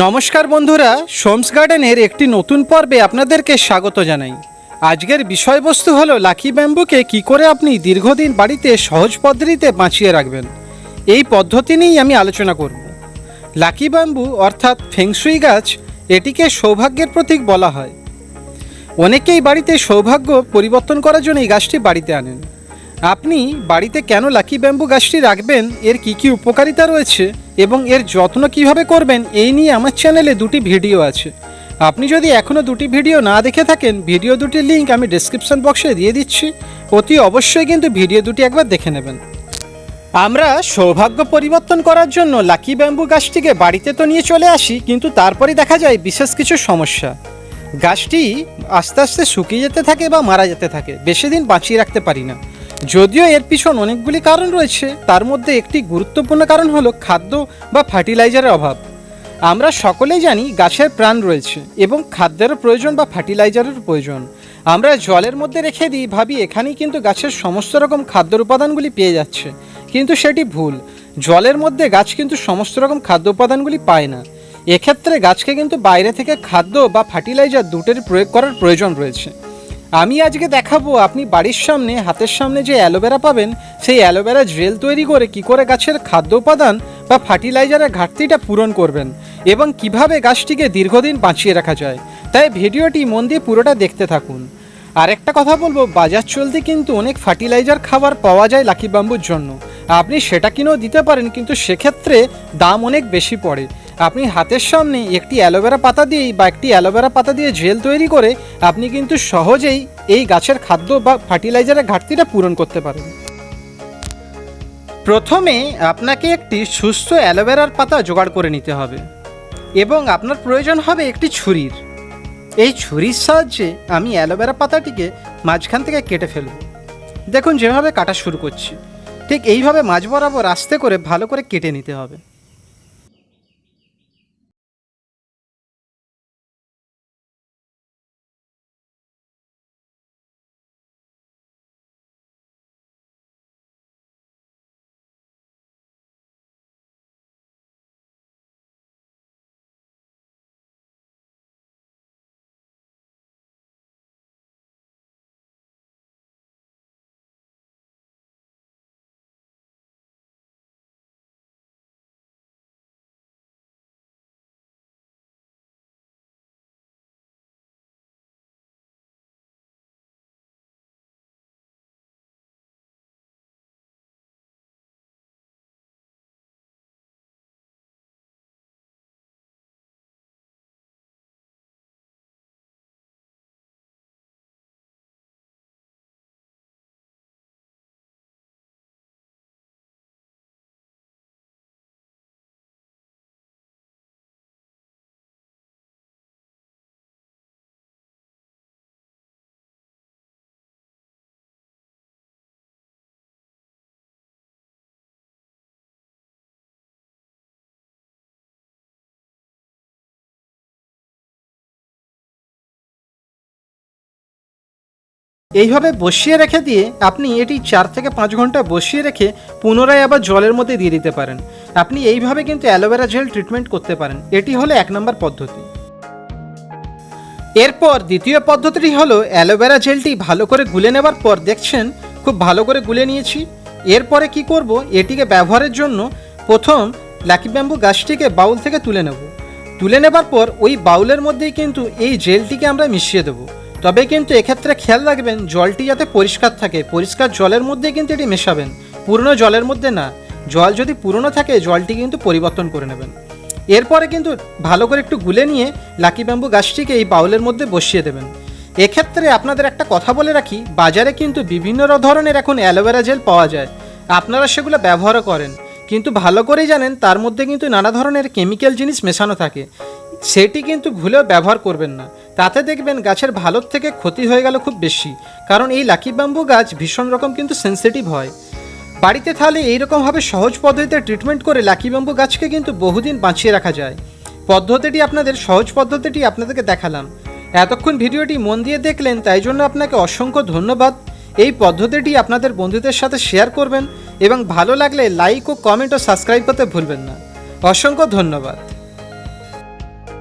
নমস্কার বন্ধুরা, সোমস গার্ডেনের একটি নতুন পর্বে আপনাদেরকে স্বাগত জানাই। আজকের বিষয়বস্তু হলো লাকি ব্যাম্বুকে কি করে আপনি দীর্ঘদিন বাড়িতে সহজ পদ্ধতিতে বাঁচিয়ে রাখবেন। এই পদ্ধতি নিয়েই আমি আলোচনা করব। লাকি ব্যাম্বু অর্থাৎ ফেংসুই গাছ, এটিকে সৌভাগ্যের প্রতীক বলা হয়। অনেকেই বাড়িতে সৌভাগ্য পরিবর্তন করার জন্য এই গাছটি বাড়িতে আনেন। আপনি বাড়িতে কেন লাকি ব্যাম্বু গাছটি রাখবেন? এর কি কি উপকারিতা রয়েছে? এবং এর যত্ন কীভাবে করবেন? এই নিয়ে আমার চ্যানেলে দুটি ভিডিও আছে। আপনি যদি এখনও দুটি ভিডিও না দেখে থাকেন, ভিডিও দুটির লিঙ্ক আমি ডেসক্রিপশন বক্সে দিয়ে দিচ্ছি। অতি অবশ্যই কিন্তু ভিডিও দুটি একবার দেখে নেবেন। আমরা সৌভাগ্য পরিবর্তন করার জন্য লাকি ব্যাম্বু গাছটিকে বাড়িতে তো নিয়ে চলে আসি, কিন্তু তারপরে দেখা যায় বিশেষ কিছু সমস্যা। গাছটি আস্তে আস্তে শুকিয়ে যেতে থাকে বা মারা যেতে থাকে, বেশি দিন বাঁচিয়ে রাখতে পারি না। যদিও এর পিছন অনেকগুলি কারণ রয়েছে, তার মধ্যে একটি গুরুত্বপূর্ণ কারণ হলো খাদ্য বা ফার্টিলাইজারের অভাব। আমরা সকলেই জানি গাছের প্রাণ রয়েছে এবং খাদ্যেরও প্রয়োজন বা ফার্টিলাইজারের প্রয়োজন। আমরা জলের মধ্যে রেখে দিই, ভাবি এখানেই কিন্তু গাছের সমস্ত রকম খাদ্যের উপাদানগুলি পেয়ে যাচ্ছে। কিন্তু সেটি ভুল। জলের মধ্যে গাছ কিন্তু সমস্ত রকম খাদ্য উপাদানগুলি পায় না। এক্ষেত্রে গাছকে কিন্তু বাইরে থেকে খাদ্য বা ফার্টিলাইজার দুটোর প্রয়োগ করার প্রয়োজন রয়েছে। আমি আজকে দেখাবো, আপনি বাড়ির সামনে, হাতের সামনে যে অ্যালোভেরা পাবেন, সেই অ্যালোভেরা জেল তৈরি করে কি করে গাছের খাদ্য উপাদান বা ফার্টিলাইজারের ঘাটতিটা পূরণ করবেন এবং কীভাবে গাছটিকে দীর্ঘদিন বাঁচিয়ে রাখা যায়। তাই ভিডিওটি মন দিয়ে পুরোটা দেখতে থাকুন। আর একটা কথা বলব, বাজার চলতে কিন্তু অনেক ফার্টিলাইজার খাবার পাওয়া যায় লাকি বাম্বুর জন্য। আপনি সেটা কিনেও দিতে পারেন, কিন্তু সেক্ষেত্রে দাম অনেক বেশি পড়ে। আপনি হাতের সামনে একটি অ্যালোভেরা পাতা দিয়েই বা একটি অ্যালোভেরা পাতা দিয়ে জেল তৈরি করে আপনি কিন্তু সহজেই এই গাছের খাদ্য বা ফার্টিলাইজারের ঘাটতিটা পূরণ করতে পারেন। প্রথমে আপনাকে একটি সুস্থ অ্যালোভেরার পাতা জোগাড় করে নিতে হবে এবং আপনার প্রয়োজন হবে একটি ছুরির। এই ছুরির সাহায্যে আমি অ্যালোভেরা পাতাটিকে মাঝখান থেকে কেটে ফেলব। দেখুন যেভাবে কাটা শুরু করছি, ঠিক এইভাবে মাঝ বরাবর আস্তে করে ভালো করে কেটে নিতে হবে। এইভাবে বসিয়ে রেখে দিয়ে আপনি এটি চার থেকে পাঁচ ঘণ্টা বসিয়ে রেখে পুনরায় আবার জলের মধ্যে দিয়ে দিতে পারেন। আপনি এইভাবে কিন্তু অ্যালোভেরা জেল ট্রিটমেন্ট করতে পারেন। এটি হলো এক নম্বর পদ্ধতি। এরপর দ্বিতীয় পদ্ধতিটি হলো অ্যালোভেরা জেলটি ভালো করে গুলে নেবার পর দেখছেন, খুব ভালো করে গুলে নিয়েছি। এরপরে কি করব? এটিকে ব্যবহারের জন্য প্রথম লাকি ব্যাম্বু গাছটিকে বাউল থেকে তুলে নেব। তুলে নেবার পর ওই বাউলের মধ্যেই কিন্তু এই জেলটিকে আমরা মিশিয়ে দেবো। তবে কিন্তু এক্ষেত্রে খেয়াল রাখবেন, জলটি যাতে পরিষ্কার থাকে। পরিষ্কার জলের মধ্যে কিন্তু এটি মেশাবেন, পুরনো জলের মধ্যে না। জল যদি পুরনো থাকে, জলটি কিন্তু পরিবর্তন করে নেবেন। এরপরে কিন্তু ভালো করে একটু গুলে নিয়ে লাকি ব্যাম্বু গাছটিকে এই বাউলের মধ্যে বসিয়ে দেবেন। এক্ষেত্রে আপনাদের একটা কথা বলে রাখি, বাজারে কিন্তু বিভিন্ন ধরনের এখন অ্যালোভেরা জেল পাওয়া যায়। আপনারা সেগুলো ব্যবহারও করেন। কিন্তু ভালো করেই জানেন, তার মধ্যে কিন্তু নানা ধরনের কেমিক্যাল জিনিস মেশানো থাকে। সেটি কিন্তু ভুলেও ব্যবহার করবেন না। তাতে দেখবেন গাছের ভালোর থেকে ক্ষতি হয়ে গেল খুব বেশি। কারণ এই লাকি বাম্বু গাছ ভীষণ রকম কিন্তু সেন্সিটিভ হয়। বাড়িতে তাহলে এইরকমভাবে সহজ পদ্ধতিতে ট্রিটমেন্ট করে লাকি বাম্বু গাছকে কিন্তু বহুদিন বাঁচিয়ে রাখা যায়। পদ্ধতিটি আপনাদের, সহজ পদ্ধতিটি আপনাদেরকে দেখালাম। এতক্ষণ ভিডিওটি মন দিয়ে দেখলেন, তাই জন্য আপনাকে অসংখ্য ধন্যবাদ। এই পদ্ধতিটি আপনাদের বন্ধুদের সাথে শেয়ার করবেন এবং ভালো লাগলে লাইক ও কমেন্ট ও সাবস্ক্রাইব করতে ভুলবেন না। অসংখ্য ধন্যবাদ।